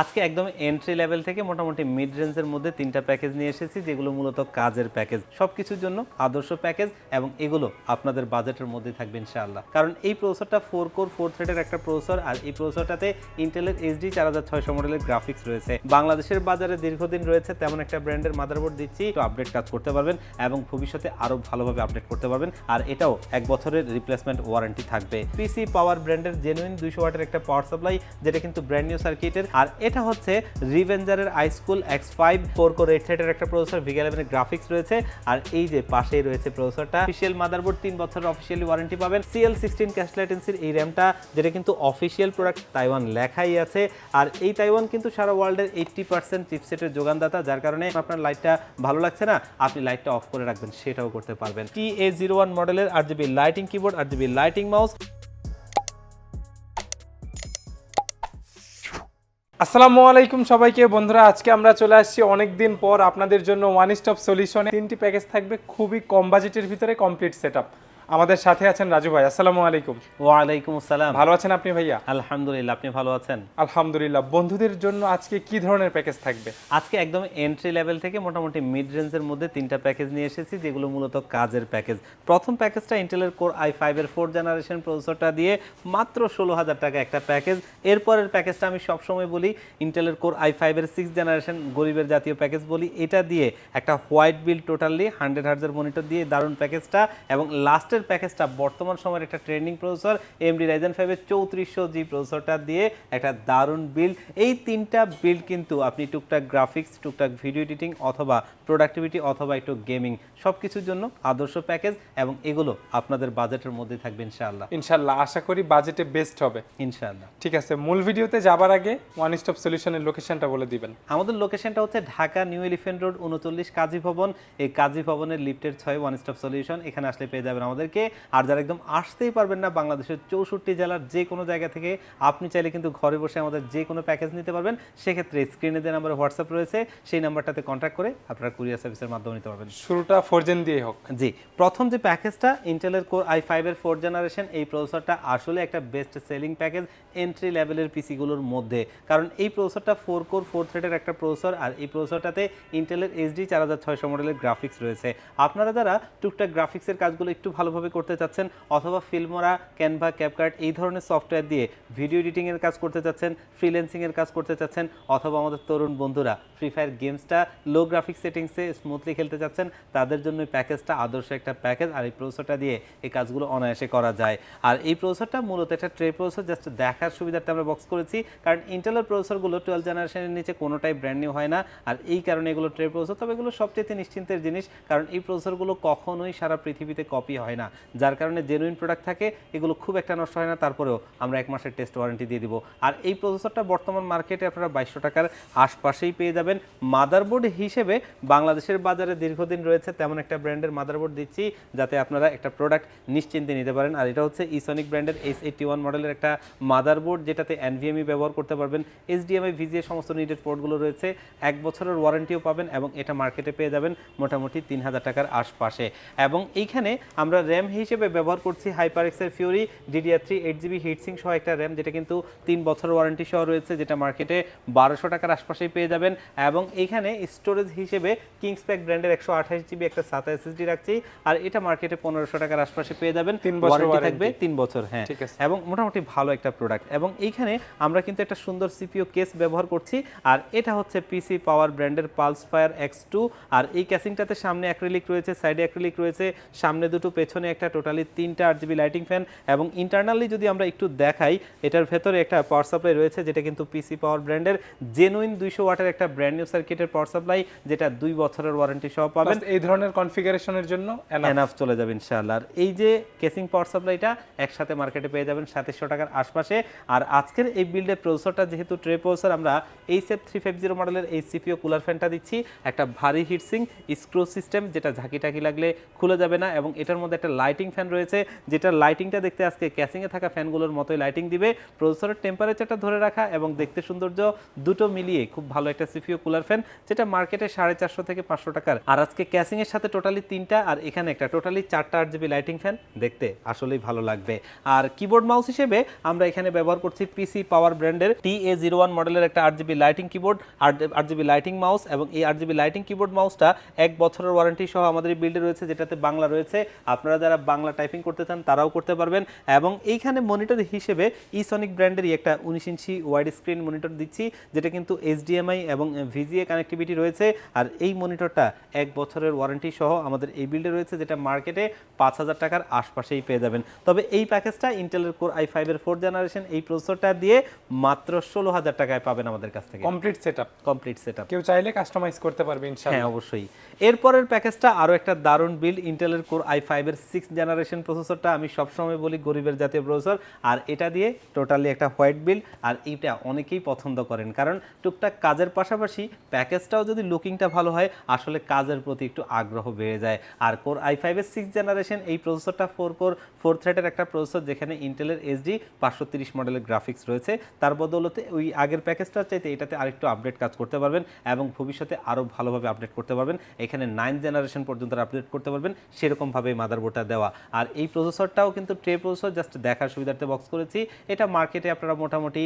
আজকে একদম entry level থেকে মোটামুটি মিড রেঞ্জের মধ্যে তিনটা প্যাকেজ নিয়ে এসেছি, যেগুলো মূলত কাজের প্যাকেজ সব কিছুর জন্য আদর্শ প্যাকেজ এবং এগুলো আপনাদের বাজেটের মধ্যে থাকবে ইনশাআল্লাহ। কারণ এই প্রসেসরটা ফোর কোর ফোর থ্রেডের একটা প্রসেসর আর এই প্রসেসরটাতে ইন্টেলের এইচডি চার হাজার ছয়শো মডেলের গ্রাফিক্স রয়েছে। বাংলাদেশের বাজারে দীর্ঘদিন রয়েছে, তেমন একটা ব্র্যান্ডের মাদারবোর্ড দিচ্ছি, তো আপডেট কাজ করতে পারবেন এবং ভবিষ্যতে আরও ভালোভাবে আপডেট করতে পারবেন, আর এটাও এক বছরের রিপ্লেসমেন্ট ওয়ারেন্টি থাকবে। পিসি পাওয়ার ব্র্যান্ডের জেনুইন দুইশো ওয়াটের একটা পাওয়ার সাপ্লাই যেটা কিন্তু ব্র্যান্ড নিউ সার্কিটের আর এটা হচ্ছে রিভেঞ্জারের iCool X five four core eight থ্রেডের একটা প্রসেসর ভিগ ইলেভেনের গ্রাফিক্স রয়েছে। আর এই যে পাশেই রয়েছে প্রসেসরটা অফিসিয়াল মাদারবোর্ড তিন বছরের অফিসিয়ালি ওয়ারেন্টি পাবেন। সিএল সিক্সটিন ক্যাশ লেটেন্সির এই র্যামটা যেটা কিন্তু অফিসিয়াল প্রোডাক্ট তাইওয়ান লেখাই আছে। আর এই তাইওয়ান কিন্তু সারা ওয়ার্ল্ডের এইট্টি পার্সেন্ট চিপসেটের যোগানদাতা, যার কারণে আপনার লাইটটা ভালো লাগছে না। আপনি লাইটটা অফ করে রাখবেন, সেটাও করতে পারবেন। টি এ জিরো ওয়ান মডেলের R GB lighting keyboard R GB lighting mouse আসসালামু আলাইকুম সবাইকে। বন্ধুরা, আজকে আমরা চলে আসছি অনেক দিন পর আপনাদের জন্য ওয়ান স্টপ সলিউশনে তিনটি প্যাকেজ থাকবে, খুবই কম বাজেটের ভিতরে কমপ্লিট সেটআপ আমাদের সাথে আছেন রাজু ভাই আসসালামু আলাইকুম। ওয়ালাইকুম আসসালাম। ভালো আছেন আপনি ভাইয়া? আলহামদুলিল্লাহ আপনি ভালো আছেন? আলহামদুলিল্লাহ বন্ধুদের জন্য আজকে কি ধরনের প্যাকেজ থাকবে? আজকে একদম এন্ট্রি লেভেল থেকে মোটামুটি মিড রেঞ্জের মধ্যে তিনটা প্যাকেজ নিয়ে এসেছি যেগুলো মূলত কাজের প্যাকেজ প্রথম প্যাকেজটা ইন্টেলের কোর আই ফাইভের ফোর জেনারেশন প্রসেসরটা দিয়ে মাত্র ষোলো হাজার টাকা একটা প্যাকেজ এরপরের প্যাকেজটা আমি সবসময় বলি ইন্টেলের কোর আই ফাইভের সিক্স জেনারেশন গরিবের জাতীয় প্যাকেজ বলি। এটা দিয়ে একটা হোয়াইট বিল টোটালি হান্ড্রেড হার্জের মনিটর দিয়ে দারুণ প্যাকেজটা এবং লাস্টের প্যাকেজটা বর্তমান সময়ের একটা ট্রেন্ডিং প্রসেসর এমডি রাইজেন ফাইভের চৌত্রিশশো জি প্রসেসরটা দিয়ে একটা দারুণ বিল্ড এই তিনটা বিল্ড কিন্তু আপনি টুকটাক গ্রাফিক্স টুকটাক ভিডিও এডিটিং অথবা প্রোডাক্টিভিটি অথবা একটু গেমিং সব কিছুর জন্য আদর্শ প্যাকেজ এবং এগুলো আপনাদের বাজেটের মধ্যে থাকবে ইনশাআল্লাহ। ইনশাল্লাহ আশা করি বাজেটে বেস্ট হবে। ইনশাআল্লাহ। ঠিক আছে মূল ভিডিওতে যাবার আগে ওয়ান স্টপ সলিউশনের লোকেশনটা বলে দিবেন। আমাদের লোকেশনটা হচ্ছে ঢাকা নিউ এলিফেন্ট রোড উনচল্লিশ কাজী ভবন। এই কাজী ভবনের লিফটের ছয় ওয়ান স্টপ সলিউশন এখানে আসলে পেয়ে যাবেন আমাদেরকে আর যারা একদম আসতেই পারবেন না বাংলাদেশের চৌষট্টি জেলার যে কোনো জায়গা থেকে আপনি চাইলে কিন্তু ঘরে বসে আমাদের যে কোনো প্যাকেজ নিতে পারবেন। সেক্ষেত্রে স্ক্রিনে যে নাম্বারে হোয়াটসঅ্যাপ রয়েছে সেই নাম্বারটাতে কন্ট্যাক্ট করে আপনারা কুরিয়ার সার্ভিসের মাধ্যমে নিতে পারবেন। শুরুটা ফোরজেন দিয়ে হোক। জি প্রথম যে প্যাকেজটা ইন্টেলের কোর আই ফাইভের ফোর জেনারেশন এই প্রসেসরটা আসলে একটা বেস্ট সেলিং প্যাকেজ এন্ট্রি লেভেলের পিসিগুলোর মধ্যে। কারণ এই প্রসেসরটা ফোর কোর ফোর থ্রেডের একটা প্রসেসর আর এই প্রসেসরটাতে ইন্টেলের এইচডি চার হাজার ছয়শো মডেলের গ্রাফিক্স রয়েছে। আপনারা যারা টুকটাক গ্রাফিক্সের কাজগুলো একটু ভালোভাবে করতে চাচ্ছেন অথবা ফিল্মোরা, ক্যানভা, ক্যাপকার্ট এই ধরনের সফটওয়্যার দিয়ে ভিডিও এডিটিংয়ের কাজ করতে চাচ্ছেন ফ্রিল্যান্সিংয়ের কাজ করতে চাচ্ছেন অথবা আমাদের তরুণ বন্ধুরা ফ্রি ফায়ার গেমসটা লো গ্রাফিক্স সেটিংসে স্মুথলি খেলতে চাচ্ছেন, তাদের জন্য প্যাকেজটা আদর্শ একটা প্যাকেজ আর এই প্রসেসরটা দিয়ে এই কাজগুলো অনায়াসে করা যায়। আর এই প্রসেসরটা মূলত একটা ট্রে প্রসেসর জাস্ট দেখার সুবিধার্থে আমরা বক্স করেছি, কারণ ইন্টেলের প্রসেসরগুলো টুয়েলভ জেনারেশনের নিচে কোনোটাই ব্র্যান্ড নিউ হয় না, আর এই কারণে এগুলো ট্রে প্রসেসর তবে এগুলো সবচেয়ে নিশ্চিন্তের জিনিস, কারণ এই প্রসেসরগুলো কখনোই সারা পৃথিবীতে কপি হয় না। যার কারণে জেনুইন প্রোডাক্ট থাকে, এগুলো খুব একটা নষ্ট হয় না, তারপরেও আমরা এক মাসের টেস্ট ওয়ারেন্টি দিয়ে দিব। আর এই প্রসেসরটা বর্তমান মার্কেটে আপনারা বাইশশো টাকার আশপাশেই পেয়ে যাবেন। মাদারবোর্ড হিসেবে বাংলাদেশের বাজারে দীর্ঘদিন রয়েছে তেমন একটা ব্র্যান্ডের মাদারবোর্ড দিচ্ছি, যাতে আপনারা একটা প্রোডাক্ট নিশ্চিন্তে নিতে পারেন। আর এটা হচ্ছে ইসনিক ব্র্যান্ডের এস এইটি ওয়ান মডেলের একটা মাদারবোর্ড যেটাতে এনভিএমই ব্যবহার করতে পারবেন। এইচডিএমআই ভিজিএ সমস্ত নিডেড পোর্টগুলো রয়েছে। এক বছরের ওয়ারেন্টিও পাবেন এবং এটা মার্কেটে পেয়ে যাবেন মোটামুটি তিন হাজার টাকার আশপাশে। এবং এইখানে আমরা র্যাম হিসেবে ব্যবহার করছি হাইপার এক্সের fury DDR three eight GB heatsink সহ একটা র্যাম যেটা কিন্তু তিন বছর ওয়ারেন্টি সহ রয়েছে যেটা মার্কেটে বারোশো টাকার আশপাশেই পেয়ে যাবেন। এবং এইখানে স্টোরেজ হিসেবে কিংসপ্যাক ব্র্যান্ডের একশো আঠাশ জিবি একটা সাতা এসএসডি রাখছি আর এটা মার্কেটে পনেরোশো টাকার আশপাশে পেয়ে যাবেন। তিন বছর ওয়ারেন্টি থাকবে তিন বছর হ্যাঁ। ঠিক আছে। এবং মোটামুটি ভালো একটা প্রোডাক্ট এবং এইখানে আমরা কিন্তু একটা সুন্দর সিপিও কেস ব্যবহার করছি আর এটা হচ্ছে পিসি পাওয়ার ব্র্যান্ডের পালস ফায়ার এক্স টু আর এই ক্যাসিংটাতে সামনে অ্যাক্রিলিক রয়েছে সাইডে অ্যাক্রিলিক রয়েছে সামনে দুটো পেছনে একটা টোটালি তিনটা আট জিবি লাইটিং ফ্যান এবং ইন্টারনালি যদি আমরা একটু দেখাই এটার ভেতরে একটা পাওয়ার সাপ্লাই রয়েছে যেটা কিন্তু পিসি পাওয়ার ব্র্যান্ডের জেনুইন দুইশো ওয়াটের একটা ব্র্যান্ড নিউ সার্কিটের পাওয়ার সাপ্লাই যেটা দুই বছরের ওয়ারেন্টি সহ পাবেন। এই ধরনের কনফিগারেশনের জন্য। এনাফ চলে যাবে ইনশাআল্লাহ। আর এই যে কেসিং পাওয়ার সাপ্লাইটা একসাথে মার্কেটে পেয়ে যাবেন সাতাশশো টাকার আশপাশে। আর আজকের এই বিল্ডের প্রসেসরটা যেহেতু ট্রে প্রসেসর আমরা H F three five zero মডেলের এই সিপিও কুলার ফ্যানটা দিচ্ছি। একটা ভারী হিটসিং স্ক্রু সিস্টেম যেটা ঝাঁকি টাকি লাগলে খুলে যাবে না এবং এটার মধ্যে একটা লাইটিং ফ্যান রয়েছে, যেটা লাইটিংটা দেখতে আজকে ক্যাসিংয়ে থাকা ফ্যানগুলোর মতোই লাইটিং দিবে। প্রসেসরের টেম্পারেচারটা ধরে রাখা এবং দেখতে সৌন্দর্য দুটো মিলিয়ে খুব ভালো একটা সিপিও কুলার ফ্যান যেটা মার্কেটে সাড়ে চারশো থেকে পাঁচশো টাকার। আর আজকে ক্যাসিংয়ের সাথে টোটালি তিনটা, আর এখানে একটা টোটালি চারটা আট জিবি লাইটিং ফ্যান দেখতে আসলেই ভালো লাগবে। আর কিবোর্ড মাউস হিসেবে আমরা এখানে ব্যবহার করছি পিসি পাওয়ার ব্র্যান্ডের টি এ জিরো ওয়ান মডেলের একটা আট জিবি লাইটিং কিবোর্ড আট জিবি লাইটিং মাউস এবং এই আট জিবি লাইটিং কিবোর্ড মাউসটা এক বছরের ওয়ারেন্টি সহ আমাদের বিল্ডে রয়েছে, যেটাতে বাংলা রয়েছে। আপনারা যারা বাংলা টাইপিং করতে চান তারাও করতে পারবেন এবং এইখানে মনিটর হিসেবে ইসনিক ব্র্যান্ডেরই একটা উনিশ ইঞ্চি ওয়াইড স্ক্রিন মনিটর দিচ্ছি যেটা কিন্তু এইচডিএমআই এবং ভিজিএ কানেক্টিভিটি রয়েছে। আর এই মনিটরটা এক বছরের ওয়ারেন্টি সহ আমাদের এই বিল্ডে রয়েছে যেটা মার্কেটে পাঁচ হাজার টাকার আশপাশেই পেয়ে যাবেন। তবে এই প্যাকেজটা ইন্টেলের কোর আই ফাইভের ফোর জেনারেশন এই প্রসেসরটা দিয়ে মাত্র ষোলো হাজার টাকায় পাবেন আমাদের কাছ থেকে। Complete set up complete set up কেউ চাইলে কাস্টমাইজ করতে পারবে ইনশাআল্লাহ। হ্যাঁ অবশ্যই। এরপরের প্যাকেজটা আরও একটা দারুণ বিল্ড ইন্টেলের কোর আই ফাইভের সিক্স জেনারেশন প্রসেসরটা আমি সবসময় বলি গরিবের জাতীয় প্রসেসর আর এটা দিয়ে টোটালি একটা হোয়াইট বিল আর এইটা অনেকেই পছন্দ করেন। কারণ টুকটাক কাজের পাশাপাশি প্যাকেজটাও যদি লুকিংটা ভালো হয়, আসলে কাজের প্রতি একটু আগ্রহ বেড়ে যায়। আর কোর আই ফাইভের সিক্স জেনারেশন এই প্রসেসরটা ফোর কোর ফোর থ্রেডের একটা প্রসেসর যেখানে ইন্টেলের এসডি পাঁচশো তিরিশ মডেলের গ্রাফিক্স রয়েছে। তার বদৌলতে ওই আগের প্যাকেজটার চাইতে এটাতে আরেকটু আপডেট কাজ করতে পারবেন এবং ভবিষ্যতে আরও ভালোভাবে আপডেট করতে পারবেন। এখানে নাইন জেনারেশন পর্যন্ত আপডেট করতে পারবেন। সেরকমভাবে মাদারবোর্ডটা দেওয়া। আর এই প্রসেসরটাও কিন্তু ট্রে প্রসেসর জাস্ট দেখার সুবিধার্থে বক্স করেছি। এটা মার্কেটে আপনারা মোটামুটি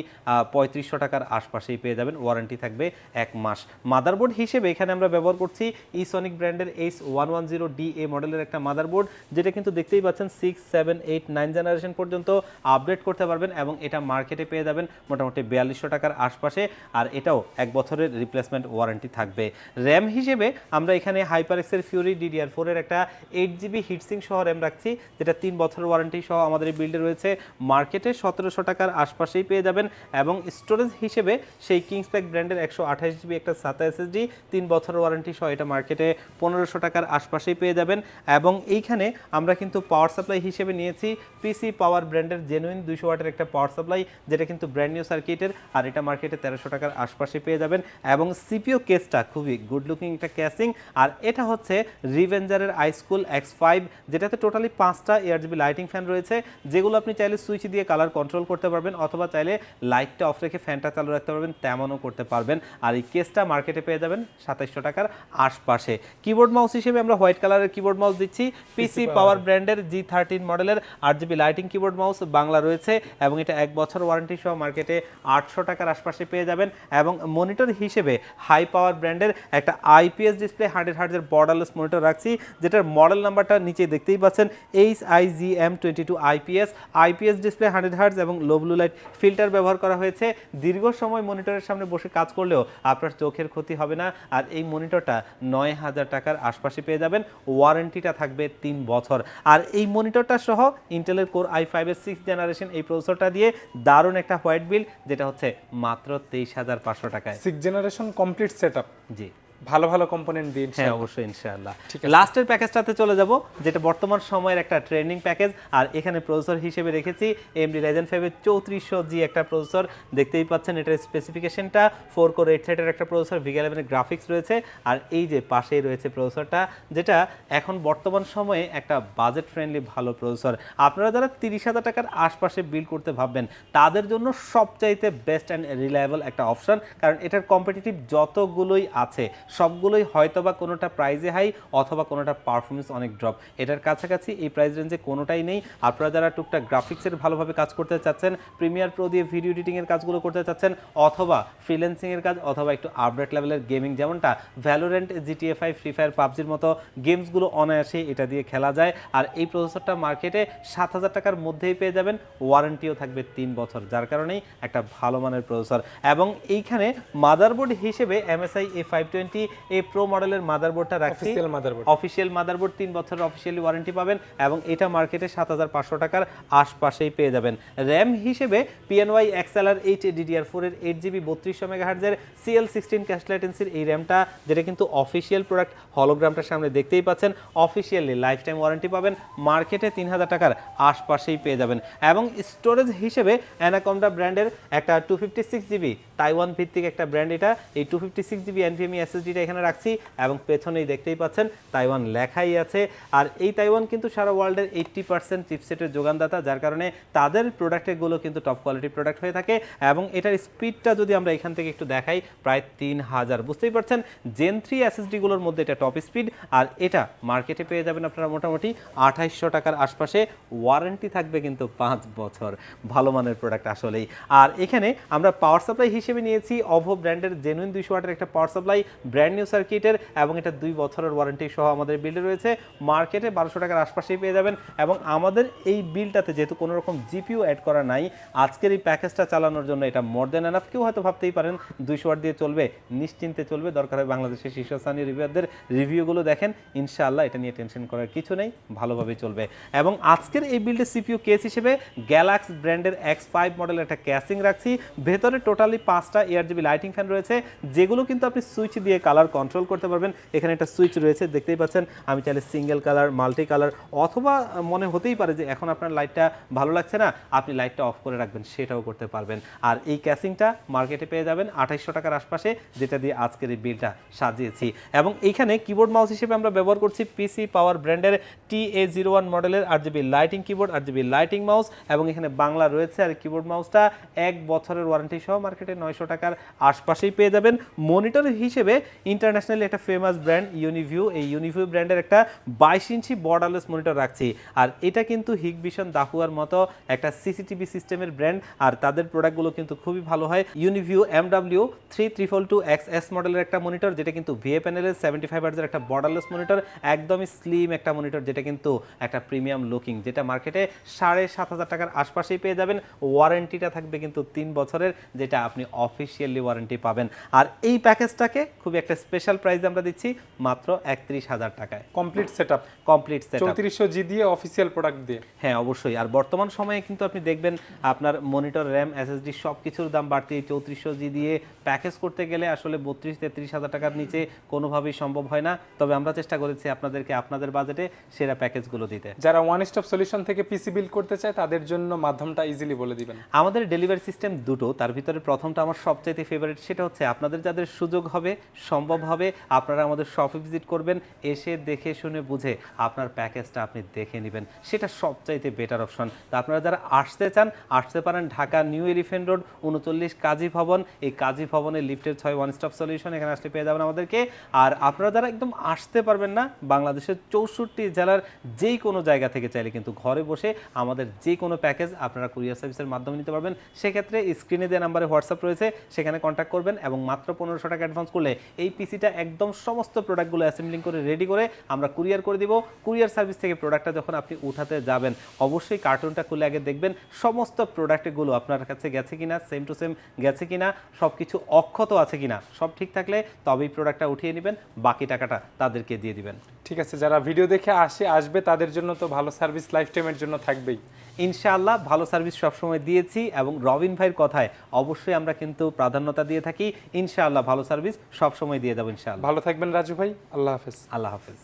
পঁয়ত্রিশশো টাকার আশপাশেই পেয়ে যাবেন। ওয়ারেন্টি থাকবে এক মাস। মাদারবোর্ড হিসেবে এখানে আমরা ব্যবহার করছি ইসনিক ব্র্যান্ডের H one one zero D A মডেলের একটা মাদারবোর্ড যেটা কিন্তু দেখতেই পাচ্ছেন six seven eight nine generation পর্যন্ত আপডেট করতে পারবেন এবং এটা মার্কেটে পেয়ে যাবেন মোটামুটি বিয়াল্লিশশো টাকার আশপাশে। আর এটাও এক বছরের রিপ্লেসমেন্ট ওয়ারেন্টি থাকবে। র্যাম হিসেবে আমরা এখানে হাইপার এক্সের ফিউরি ডিডিআর ফোরের একটা এইট জিবি হিটসিং সহ র্যাম রাখছি, যেটা তিন বছর ওয়ারেন্টি সহ আমাদের বিল্ডে রয়েছে। মার্কেটে সতেরোশো টাকার আশপাশেই পেয়ে যাবেন এবং স্টোরেজ হিসেবে সেই কিংস কিংসপ্যাক ব্র্যান্ডের একশো আঠাশ জিবি একটা সাতা এসএসডি তিন বছর ওয়ারেন্টি সহ এটা মার্কেটে পনেরোশো টাকার আশপাশেই পেয়ে যাবেন। এবং এইখানে আমরা কিন্তু পাওয়ার সাপ্লাই হিসেবে নিয়েছি পিসি পাওয়ার ব্র্যান্ডের জেনুইন দুইশো ওয়াটের একটা পাওয়ার সাপ্লাই যেটা কিন্তু ব্র্যান্ড নিউ সার্কিটের আর এটা মার্কেটে তেরোশো টাকার আশপাশে পেয়ে যাবেন। এবং সিপিও কেসটা খুবই গুড লুকিং একটা ক্যাসিং আর এটা হচ্ছে রিভেঞ্জারের আইস্কুল এক্স ফাইভ যেটাতে টোটালি পাঁচটা A R GB lighting fan রয়েছে। যেগুলো আপনি চাইলে সুইচ দিয়ে কালার কন্ট্রোল করতে পারবেন অথবা চাইলে লাইটটা অফ রেখে ফ্যানটা চালু রাখতে পারবেন তেমনও করতে পারবেন। আর এই কেসটা মার্কেটে পেয়ে যাবেন সাতাইশশো টাকার আশপাশে। কিবোর্ড মাউস হিসেবে আমরা হোয়াইট কালারের কিবোর্ড মাউস দিচ্ছি। পিসি পাওয়ার ব্র্যান্ডের জি থার্টিন মডেলের আট GB lighting keyboard mouse Bangla রয়েছে এবং এটা এক বছর ওয়ারেন্টি সহ মার্কেটে আটশো টাকার আশপাশে পেয়ে যাবেন এবং মনিটর হিসেবে হাই পাওয়ার ব্র্যান্ডের একটা আইপিএস ডিসপ্লে হান্ড্রেড হার্ডের বর্ডারলেস মনিটর রাখছি যেটার মডেল নাম্বারটা নিচে দেখতেই পাচ্ছেন H I G M twenty two IPS IPS display hundred hertz এবং লো ব্লু লাইট ফিল্টার ব্যবহার করা হয়েছে। দীর্ঘ সময় মনিটরের সামনে বসে কাজ করলেও আপনার চোখের ক্ষতি হবে না। আর এই মনিটরটা নয় হাজার টাকার আশপাশে পেয়ে যাবেন। ওয়ারেন্টিটা থাকবে তিন বছর। আর এই মনিটরটা সহ ইন্টেলের কোর আই ফাইভের সিক্স জেনারেশন এই প্রসেসরটা দিয়ে দারুণ একটা হোয়াইট বিল যেটা হচ্ছে মাত্র তেইশ হাজার পাঁচশো টাকায়। সিক্স জেনারেশন কমপ্লিট সেটআপ জি। ভালো ভালো কম্পোনেন্ট দিয়ে হ্যাঁ অবশ্যই ইনশাআল্লাহ। লাস্টের প্যাকেজটাতে চলে যাব যেটা বর্তমান সময়ের একটা ট্রেন্ডিং প্যাকেজ আর এখানে প্রসেসর হিসেবে রেখেছি এমডি রাইজেন ফাইভের চৌত্রিশশো জি একটা প্রসেসর দেখতেই পাচ্ছেন এটার স্পেসিফিকেশনটা ফোর কোর এইট থ্রেডের একটা প্রসেসর ভিগা ইলেভেনের গ্রাফিক্স রয়েছে। আর এই যে পাশেই রয়েছে প্রসেসরটা যেটা এখন বর্তমান সময়ে একটা বাজেট ফ্রেন্ডলি ভালো প্রসেসর আপনারা যারা তিরিশ হাজার টাকার আশপাশে বিল করতে ভাববেন তাদের জন্য সবচাইতে বেস্ট অ্যান্ড রিলায়েবল একটা অপশন কারণ এটার কম্পিটিটিভ যতগুলোই আছে সবগুলোই হয়তো বা কোনোটা প্রাইজে হাই অথবা কোনোটা পারফরমেন্স অনেক ড্রপ এটার কাছাকাছি এই প্রাইস রেঞ্জে কোনোটাই নেই। আপনারা যারা টুকটাক গ্রাফিক্সের ভালোভাবে কাজ করতে চাচ্ছেন প্রিমিয়ার প্রো দিয়ে ভিডিও এডিটিংয়ের কাজগুলো করতে চাচ্ছেন, অথবা ফ্রিল্যান্সিংয়ের কাজ, অথবা একটু আপডেট লেভেলের গেমিং যেমনটা Valorant GTA five free fire পাবজির মতো গেমসগুলো অনায়াসেই এটা দিয়ে খেলা যায়। আর এই প্রসেসরটা মার্কেটে সাত হাজার টাকার মধ্যেই পেয়ে যাবেন। ওয়ারেন্টিও থাকবে তিন বছর, যার কারণেই একটা ভালো মানের প্রসেসর এবং এইখানে মাদারবোর্ড হিসেবে MSI A five twenty A pro মডেলের মাদারবোর্ডটা রাখছি। অফিসিয়াল মাদারবোর্ড অফিসিয়াল মাদারবোর্ড তিন বছরের অফিসিয়ালি ওয়ারেন্টি পাবেন এবং এটা মার্কেটে সাত হাজার পাঁচশো টাকার আশপাশেই পেয়ে যাবেন। র্যাম হিসেবে পিএনওয়াই এক্সএলআর এইট ডিডিআর ফোরের এইট জিবি বত্রিশশো মেগাহার্জের সিএল সিক্সটিন ক্যাশলাইটেন্সির এই র্যামটা যেটা কিন্তু অফিসিয়াল প্রোডাক্ট হলোগ্রামটার সামনে দেখতেই পাচ্ছেন অফিসিয়ালি লাইফ টাইম ওয়ারেন্টি পাবেন মার্কেটে তিন হাজার টাকার আশপাশেই পেয়ে যাবেন। এবং স্টোরেজ হিসেবে অ্যানাকোন্ডা ব্র্যান্ডের একটা two fifty six GB Taiwan ভিত্তিক একটা ব্র্যান্ড এটা। এই two fifty six GB NVMe এসএসডিটা এখানে রাখছি এবং পেছনেই দেখতেই পাচ্ছেন তাইওয়ান লেখাই আছে। আর এই তাইওয়ান কিন্তু সারা ওয়ার্ল্ডের এইট্টি পার্সেন্ট চিপসেটের যোগানদাতা, যার কারণে তাদের প্রোডাক্টগুলো কিন্তু টপ কোয়ালিটি প্রোডাক্ট হয়ে থাকে এবং এটার স্পিডটা যদি আমরা এখান থেকে একটু দেখাই, প্রায় তিন হাজার। বুঝতেই পারছেন? জেন থ্রি এসএসডিগুলোর মধ্যে এটা টপ স্পিড আর এটা মার্কেটে পেয়ে যাবেন আপনারা মোটামুটি আঠাইশশো টাকার আশপাশে। ওয়ারেন্টি থাকবে কিন্তু পাঁচ বছর। ভালো মানের প্রোডাক্ট আসলেই। আর এখানে আমরা পাওয়ার সাপ্লাই হিসেবে নিয়েছি। অভো ব্র্যান্ডের জেনুইন দুইশো ওয়াটের একটা পাওয়ার সাপ্লাই ব্র্যান্ড নিউ সার্কিটের এবং এটা দুই বছরের ওয়ারেন্টি সহ আমাদের বিল্ডে রয়েছে। মার্কেটে বারোশো টাকার আশপাশেই পেয়ে যাবেন এবং আমাদের এই বিলটাতে যেহেতু কোনো রকম জিপিও অ্যাড করা নাই, আজকের এই প্যাকেজটা চালানোর জন্য এটা মোর দেন এনাফ কেউ হয়তো ভাবতেই পারেন, দুইশো ওয়াট দিয়ে চলবে, নিশ্চিন্তে চলবে। দরকার হয় বাংলাদেশের শীর্ষস্থানীয় রিভিউয়ারদের রিভিউগুলো দেখেন। ইনশাআল্লাহ এটা নিয়ে টেনশন করার কিছু নেই, ভালোভাবে চলবে। এবং আজকের এই বিল্ডের সিপিইউ কেস হিসেবে গ্যালাক্স ব্র্যান্ডের এক্স ফাইভ মডেলের একটা ক্যাসিং রাখছি। ভেতরে টোটালি পাঁচটা এয়ার জিবি লাইটিং ফ্যান রয়েছে, যেগুলো কিন্তু আপনি সুইচ দিয়ে কালার কন্ট্রোল করতে পারবেন। এখানে একটা সুইচ রয়েছে, দেখতেই পাচ্ছেন। আমি চাইলে সিঙ্গেল কালার মাল্টি কালার অথবা মনে হতেই পারে যে এখন আপনার লাইটটা ভালো লাগছে না, আপনি লাইটটা অফ করে রাখবেন, সেটাও করতে পারবেন। আর এই ক্যাসিংটা মার্কেটে পেয়ে যাবেন আঠাইশশো টাকার আশপাশে, যেটা দিয়ে আজকের এই বিলটা সাজিয়েছি। এবং এইখানে কিবোর্ড মাউস হিসেবে আমরা ব্যবহার করছি পিসি পাওয়ার ব্র্যান্ডের টি এ জিরো ওয়ান মডেলের R GB lighting keyboard R GB lighting mouse এবং এখানে বাংলা রয়েছে। আর কিবোর্ড মাউসটা এক বছরের ওয়ারেন্টি সহ মার্কেটে নয়শো টাকার আশপাশেই পেয়ে যাবেন। মনিটর হিসেবে ইন্টারন্যাশনালি একটা ফেমাস ব্র্যান্ড ইউনিভিউ এই ইউনিভিউ ব্র্যান্ডের একটা বাইশ ইঞ্চি বর্ডারলেস মনিটর রাখছি। আর এটা কিন্তু হিগভিশন দাহুয়ার মতো একটা সিসিটিভি সিস্টেমের ব্র্যান্ড আর তাদের প্রোডাক্টগুলো কিন্তু খুবই ভালো হয়। ইউনিভিউ এম ডাব্লিউ থ্রি ত্রিফল টু এক্স এস মডেলের একটা মনিটর যেটা কিন্তু ভিএ প্যানেলের সেভেন্টি ফাইভ হার্জের একটা বর্ডারলেস মনিটর একদমই স্লিম একটা মনিটর যেটা কিন্তু একটা প্রিমিয়াম লুকিং যেটা মার্কেটে সাড়ে সাত হাজার টাকার আশপাশেই পেয়ে যাবেন। ওয়ারেন্টিটা থাকবে কিন্তু তিন বছরের, যেটা আপনি অফিসিয়ালি ওয়ারেন্টি পাবেন। আর এই প্যাকেজটাকে খুবই একটা স্পেশাল প্রাইস আমরা দিচ্ছি মাত্র একত্রিশ হাজার টাকায়। Complete set up complete set চৌত্রিশশো জি দিয়ে অফিসিয়াল প্রোডাক্ট দিয়ে। হ্যাঁ অবশ্যই। আর বর্তমান সময়ে কিন্তু আপনি দেখবেন আপনার মনিটর র্যাম এসএসডি সব কিছুর দাম বাড়তি। চৌত্রিশশো জি দিয়ে প্যাকেজ করতে গেলে আসলে বত্রিশ তেত্রিশ হাজার টাকার নিচে কোনোভাবেই সম্ভব হয় না। তবে আমরা চেষ্টা করেছি আপনাদেরকে আপনাদের বাজেটে সেরা প্যাকেজগুলো দিতে। যারা ওয়ান স্টপ সলিউশন থেকে পিসি বিল করতে চায় তাদের জন্য মাধ্যমটা ইজিলি বলে দিবেন। আমাদের ডেলিভারি সিস্টেম দুটো। তার ভিতরে প্রথমটা আমার সবচাইতে ফেভারিট সেটা হচ্ছে আপনাদের যাদের সুযোগ হবে সম্ভব হবে। আপনারা আমাদের শপে ভিজিট করবেন, এসে দেখে শুনে বুঝে আপনার প্যাকেজটা আপনি দেখে নেবেন। সেটা সবচাইতে বেটার অপশন তো আপনারা যারা আসতে চান, আসতে পারেন ঢাকা নিউ এলিফেন্ট রোড উনচল্লিশ কাজী ভবন। এই কাজী ভবনের লিফটের ছয় ওয়ান স্টপ সলিউশন এখানে আসলে পেয়ে যাবেন আমাদেরকে। আর আপনারা যারা একদম আসতে পারবেন না, বাংলাদেশের চৌষট্টি জেলার যেই কোনো জায়গা থেকে চাইলে কিন্তু ঘরে বসে আমাদের যে কোনো প্যাকেজ আপনারা কুরিয়ার সার্ভিসের মাধ্যমে নিতে পারবেন। সেক্ষেত্রে স্ক্রিনে দেওয়া নাম্বারে হোয়াটসঅ্যাপ রয়েছে, সেখানে কন্ট্যাক্ট করবেন এবং মাত্র পনেরোশো টাকা অ্যাডভান্স করলে এই পিসিটা একদম সমস্ত প্রোডাক্টগুলো অ্যাসেম্বলিং করে রেডি করে আমরা কুরিয়ার করে দিব। কুরিয়ার সার্ভিস থেকে প্রোডাক্টটা যখন আপনি উঠাতে যাবেন, অবশ্যই কার্টুনটা খুলে আগে দেখবেন সমস্ত প্রোডাক্টগুলো আপনার কাছে গেছে কিনা সেম টু সেম গেছে কিনা সব কিছু অক্ষত আছে কিনা, সব ঠিক থাকলে তবেই প্রোডাক্টটা উঠিয়ে নেবেন, বাকি টাকাটা তাদেরকে দিয়ে দিবেন। ঠিক আছে যারা ভিডিও দেখে আসে আসবে তাদের জন্য তো ভালো সার্ভিস লাইফ টাইমের জন্য থাকবেই। ইনশাআল্লাহ ভালো সার্ভিস সবসময় দিয়েছি এবং রবিন ভাইয়ের কথায় অবশ্যই আমরা কিন্তু প্রাধান্যতা দিয়ে থাকি। ইনশাআল্লাহ ভালো সার্ভিস সবসময় দিয়ে যাব ইনশাআল্লাহ। ভালো থাকবেন রাজু ভাই আল্লাহ হাফেজ। আল্লাহ হাফেজ।